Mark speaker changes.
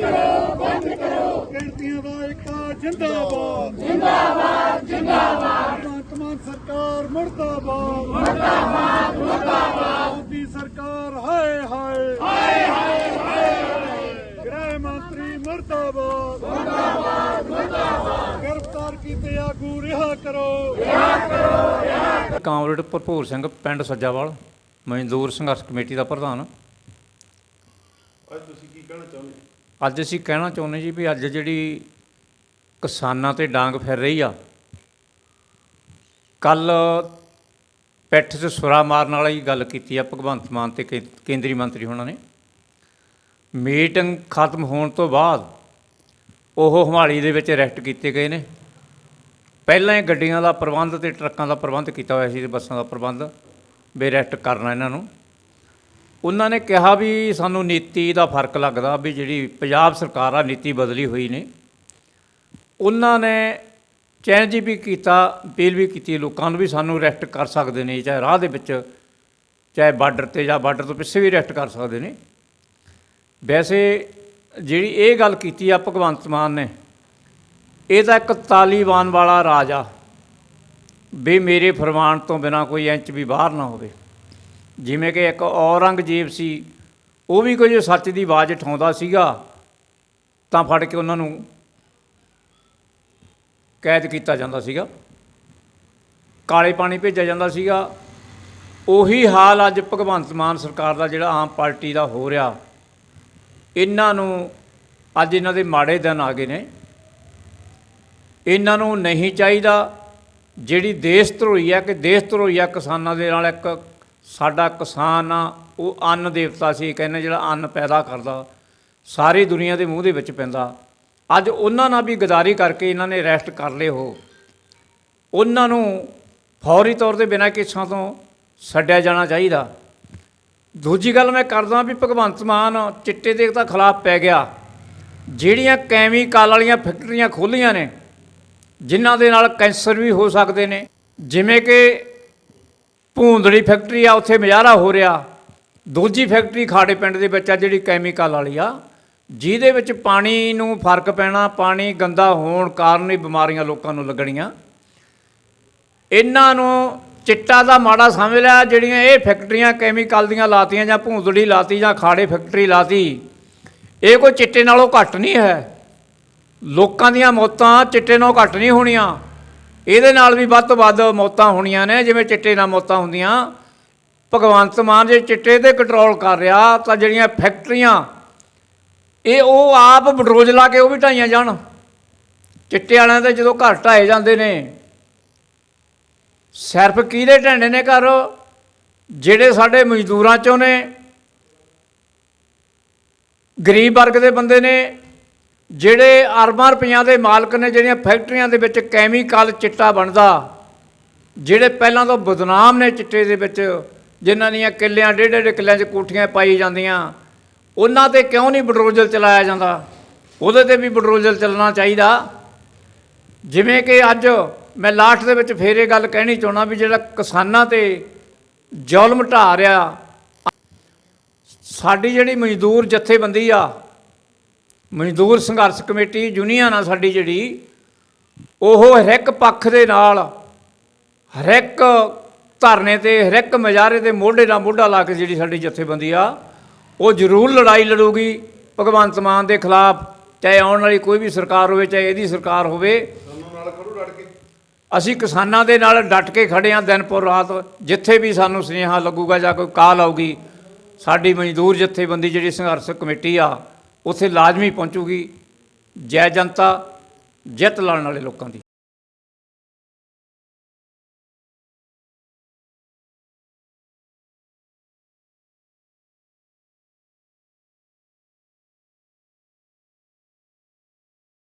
Speaker 1: ਕਰੋ ਮੋਦੀ ਸਰਕਾਰ ਗ੍ਰਿਫਤਾਰ ਕੀਤੇ ਆਗੂ ਰਿਹਾ ਕਰੋ
Speaker 2: ਕਾਮਰੇਡ ਭਰਪੂਰ ਸਿੰਘ, ਪਿੰਡ ਸੱਜਾਵਾਲ, ਮਜ਼ਦੂਰ ਸੰਘਰਸ਼ ਕਮੇਟੀ ਦਾ ਪ੍ਰਧਾਨ।
Speaker 1: ਅੱਜ ਤੁਸੀਂ ਕੀ ਕਹਿਣਾ ਚਾਹੁੰਦੇ
Speaker 2: ਅੱਜ ਅਸੀਂ ਕਹਿਣਾ ਚਾਹੁੰਦੇ ਜੀ ਵੀ ਅੱਜ ਜਿਹੜੀ ਕਿਸਾਨਾਂ ਤੇ ਡਾਂਗ ਫਿਰ ਰਹੀ ਆ ਕੱਲ ਪਿੱਠ 'ਚ ਸੁਰਾ ਮਾਰਨ ਵਾਲੀ ਗੱਲ ਕੀਤੀ ਆ ਭਗਵੰਤ ਮਾਨ ਤੇ ਕੇਂਦਰੀ ਮੰਤਰੀ ਹੋਣਾ ਨੇ। ਮੀਟਿੰਗ ਖਤਮ ਹੋਣ ਤੋਂ ਬਾਅਦ ਉਹ ਹਮਾਲੀ ਦੇ ਵਿੱਚ ਰੈਸਟ ਕੀਤੇ ਗਏ ਨੇ। ਪਹਿਲਾਂ ਹੀ ਗੱਡੀਆਂ ਦਾ ਪ੍ਰਬੰਧ ਤੇ ਟਰੱਕਾਂ ਦਾ ਪ੍ਰਬੰਧ ਕੀਤਾ ਹੋਇਆ ਸੀ ਤੇ ਬੱਸਾਂ ਦਾ ਪ੍ਰਬੰਧ ਵੀ ਰੈਸਟ ਕਰਨਾ ਇਹਨਾਂ ਨੂੰ। ਉਹਨਾਂ ਨੇ ਕਿਹਾ ਵੀ ਸਾਨੂੰ ਨੀਤੀ ਦਾ ਫ਼ਰਕ ਲੱਗਦਾ ਵੀ ਜਿਹੜੀ ਪੰਜਾਬ ਸਰਕਾਰ ਆ, ਨੀਤੀ ਬਦਲੀ ਹੋਈ ਨੇ ਉਹਨਾਂ ਨੇ ਚੈਲੰਜ ਵੀ ਕੀਤਾ, ਅਪੀਲ ਵੀ ਕੀਤੀ, ਲੋਕਾਂ ਨੂੰ ਵੀ ਸਾਨੂੰ ਰੈਸਟ ਕਰ ਸਕਦੇ ਨੇ, ਚਾਹੇ ਰਾਹ ਦੇ ਵਿੱਚ, ਚਾਹੇ ਬਾਰਡਰ ਤੇ ਜਾਂ ਬਾਰਡਰ ਤੋਂ ਪਿੱਛੇ ਵੀ ਰੈਸਟ ਕਰ ਸਕਦੇ ਨੇ। ਵੈਸੇ ਜਿਹੜੀ ਇਹ ਗੱਲ ਕੀਤੀ ਆ ਭਗਵੰਤ ਮਾਨ ਨੇ, ਇਹ ਤਾਂ ਇੱਕ ਤਾਲੀਬਾਨ ਵਾਲਾ ਰਾਜ ਆ ਵੀ ਮੇਰੇ ਫਰਮਾਨ ਤੋਂ ਬਿਨਾ ਕੋਈ ਇੰਚ ਵੀ ਬਾਹਰ ਨਾ ਹੋਵੇ। ਜਿਵੇਂ ਕਿ ਇੱਕ ਔਰੰਗਜ਼ੇਬ ਸੀ, ਉਹ ਵੀ ਕੋਈ ਸੱਚ ਦੀ ਆਵਾਜ਼ ਉਠਾਉਂਦਾ ਸੀਗਾ, ਤਾਂ ਫੜ ਕੇ ਉਹਨਾਂ ਨੂੰ ਕੈਦ ਕੀਤਾ ਜਾਂਦਾ ਸੀਗਾ। ਕਾਲੇ ਪਾਣੀ ਭੇਜਿਆ ਜਾਂਦਾ ਸੀਗਾ। ਉਹੀ ਹਾਲ ਅੱਜ ਭਗਵੰਤ ਮਾਨ ਸਰਕਾਰ ਦਾ, ਜਿਹੜਾ ਆਮ ਪਾਰਟੀ ਦਾ ਹੋ ਰਿਹਾ। ਇਹਨਾਂ ਨੂੰ ਅੱਜ ਇਹਨਾਂ ਦੇ ਮਾੜੇ ਦਿਨ ਆ ਗਏ ਨੇ। ਇਹਨਾਂ ਨੂੰ ਨਹੀਂ ਚਾਹੀਦਾ ਜਿਹੜੀ ਦੇਸ਼ ਧਰੋਈ ਆ ਕਿ ਦੇਸ਼ ਧਰੋਈ ਆ ਕਿਸਾਨਾਂ ਦੇ ਨਾਲ ਇੱਕ ਸਾਡਾ ਕਿਸਾਨ ਆ, ਉਹ ਅੰਨ ਦੇਵਤਾ ਸੀ, ਕਹਿੰਦੇ ਜਿਹੜਾ ਅੰਨ ਪੈਦਾ ਕਰਦਾ, ਸਾਰੀ ਦੁਨੀਆ ਦੇ ਮੂੰਹ ਦੇ ਵਿੱਚ ਪੈਂਦਾ। ਅੱਜ ਉਹਨਾਂ ਨਾਲ ਵੀ ਗਦਾਰੀ ਕਰਕੇ ਇਹਨਾਂ ਨੇ ਅਰੈਸਟ ਕਰ ਲਏ ਹੋ ਉਹਨਾਂ ਨੂੰ ਫੌਰੀ ਤੌਰ ਤੇ ਬਿਨਾਂ ਕਿਸਾਂ ਤੋਂ ਛੱਡਿਆ ਜਾਣਾ ਚਾਹੀਦਾ। ਦੂਜੀ ਗੱਲ ਮੈਂ ਕਰਦਾ ਵੀ ਭਗਵੰਤ ਮਾਨ ਚਿੱਟੇ ਦੇ ਤਾਂ ਖਿਲਾਫ ਪੈ ਗਿਆ। ਜਿਹੜੀਆਂ ਕੈਮੀਕਲ ਵਾਲੀਆਂ ਫੈਕਟਰੀਆਂ ਖੋਲੀਆਂ ਨੇ, ਜਿਨ੍ਹਾਂ ਦੇ ਨਾਲ ਕੈਂਸਰ ਵੀ ਹੋ ਸਕਦੇ ਨੇ, ਜਿਵੇਂ ਕਿ ਭੂੰਦੜੀ ਫੈਕਟਰੀ ਆ, ਉੱਥੇ ਮਜ਼ਾਰਾ ਹੋ ਰਿਹਾ। ਦੂਜੀ ਫੈਕਟਰੀ ਖਾੜੇ ਪਿੰਡ ਦੇ ਵਿੱਚ ਆ, ਜਿਹੜੀ ਕੈਮੀਕਲ ਵਾਲੀ ਆ। ਜਿਹਦੇ ਵਿੱਚ ਪਾਣੀ ਨੂੰ ਫ਼ਰਕ ਪੈਣਾ, ਪਾਣੀ ਗੰਦਾ ਹੋਣ ਕਾਰਨ ਹੀ ਬਿਮਾਰੀਆਂ ਲੋਕਾਂ ਨੂੰ ਲੱਗਣੀਆਂ। ਇਹਨਾਂ ਨੂੰ ਚਿੱਟਾ ਦਾ ਮਾੜਾ ਸਮਝ ਲਿਆ, ਜਿਹੜੀਆਂ ਇਹ ਫੈਕਟਰੀਆਂ ਕੈਮੀਕਲ ਦੀਆਂ ਲਾਤੀਆਂ ਜਾਂ ਭੂੰਦੜੀ ਲਾਤੀ ਜਾਂ ਖਾੜੇ ਫੈਕਟਰੀ ਲਾਤੀ, ਇਹ ਕੋਈ ਚਿੱਟੇ ਨਾਲੋਂ ਘੱਟ ਨਹੀਂ ਹੈ। ਲੋਕਾਂ ਦੀਆਂ ਮੌਤਾਂ ਚਿੱਟੇ ਨਾਲੋਂ ਘੱਟ ਨਹੀਂ ਹੋਣੀਆਂ। ਇਹਦੇ ਨਾਲ ਵੀ ਵੱਧ ਤੋਂ ਵੱਧ ਮੌਤਾਂ ਹੋਣੀਆਂ ਨੇ, ਜਿਵੇਂ ਚਿੱਟੇ ਨਾਲ ਮੌਤਾਂ ਹੁੰਦੀਆਂ। ਭਗਵੰਤ ਮਾਨ ਜੇ ਚਿੱਟੇ ਤੇ ਕੰਟਰੋਲ ਕਰ ਰਿਹਾ, ਤਾਂ ਜਿਹੜੀਆਂ ਫੈਕਟਰੀਆਂ ਇਹ ਉਹ ਆਪ ਬਡਰੋਜ ਲਾ ਕੇ ਉਹ ਵੀ ਢਾਈਆਂ ਜਾਣ। ਚਿੱਟੇ ਵਾਲਿਆਂ ਦੇ ਜਦੋਂ ਘਰ ਢਾਏ ਜਾਂਦੇ ਨੇ, ਸਿਰਫ ਕਿਹਦੇ ਢਾਂਡੇ ਨੇ ਘਰ, ਜਿਹੜੇ ਸਾਡੇ ਮਜ਼ਦੂਰਾਂ ਚੋਂ ਨੇ, ਗਰੀਬ ਵਰਗ ਦੇ ਬੰਦੇ ਨੇ ਜਿਹੜੇ ਅਰਬਾਂ ਰੁਪਈਆਂ ਦੇ ਮਾਲਕ ਨੇ, ਜਿਹੜੀਆਂ ਫੈਕਟਰੀਆਂ ਦੇ ਵਿੱਚ ਕੈਮੀਕਲ ਚਿੱਟਾ ਬਣਦਾ, ਜਿਹੜੇ ਪਹਿਲਾਂ ਤੋਂ ਬਦਨਾਮ ਨੇ ਚਿੱਟੇ ਦੇ ਵਿੱਚ, ਜਿਨ੍ਹਾਂ ਦੀਆਂ ਕਿੱਲਿਆਂ ਡੇਢ ਡੇਢ ਕਿੱਲਿਆਂ 'ਚ ਕੋਠੀਆਂ ਪਾਈ ਜਾਂਦੀਆਂ, ਉਹਨਾਂ ਤੇ ਕਿਉਂ ਨਹੀਂ ਬਡਰੋਜਲ ਚਲਾਇਆ ਜਾਂਦਾ? ਉਹਦੇ ਤੇ ਵੀ ਬਡਰੋਜਲ ਚੱਲਣਾ ਚਾਹੀਦਾ। ਜਿਵੇਂ ਕਿ ਅੱਜ ਮੈਂ ਲਾਸਟ ਦੇ ਵਿੱਚ ਫੇਰ ਇਹ ਗੱਲ ਕਹਿਣੀ ਚਾਹੁੰਦਾ ਵੀ ਜਿਹੜਾ ਕਿਸਾਨਾਂ ਤੇ ਜ਼ੁਲਮ ਢਾ ਰਿਹਾ, ਸਾਡੀ ਜਿਹੜੀ ਮਜ਼ਦੂਰ ਜਥੇਬੰਦੀ ਆ ਮਜ਼ਦੂਰ ਸੰਘਰਸ਼ ਕਮੇਟੀ ਯੂਨੀਅਨ ਆ ਸਾਡੀ ਜਿਹੜੀ ਉਹ ਹਰ ਇੱਕ ਪੱਖ ਦੇ ਨਾਲ ਹਰ ਇੱਕ ਧਰਨੇ ਤੇ ਹਰ ਇੱਕ ਮਜਾਰੇ ਦੇ ਮੋਢੇ ਨਾਲ ਮੋਢਾ ਲਾ ਕੇ ਜਿਹੜੀ ਸਾਡੀ ਜਥੇਬੰਦੀ ਆ ਉਹ ਜ਼ਰੂਰ ਲੜਾਈ ਲੜੂਗੀ। ਭਗਵੰਤ ਮਾਨ ਦੇ ਖਿਲਾਫ ਚਾਹੇ ਆਉਣ ਵਾਲੀ ਕੋਈ ਵੀ ਸਰਕਾਰ ਹੋਵੇ ਚਾਹੇ ਇਹਦੀ ਸਰਕਾਰ ਹੋਵੇ। ਅਸੀਂ ਕਿਸਾਨਾਂ ਦੇ ਨਾਲ ਡਟ ਕੇ ਖੜੇ ਹਾਂ ਦਿਨ ਪਰ ਰਾਤ। ਜਿੱਥੇ ਵੀ ਸਾਨੂੰ ਸੁਨੇਹਾ ਲੱਗੂਗਾ ਜਾਂ ਕੋਈ ਕਾਲ ਆਊਗੀ ਸਾਡੀ ਮਜ਼ਦੂਰ ਜਥੇਬੰਦੀ ਜਿਹੜੀ ਸੰਘਰਸ਼ ਕਮੇਟੀ ਆ ਉੱਥੇ ਲਾਜ਼ਮੀ ਪਹੁੰਚੂਗੀ ਜੈ ਜਨਤਾ ਜਿੱਤ ਲਾਉਣ ਵਾਲੇ ਲੋਕਾਂ ਦੀ।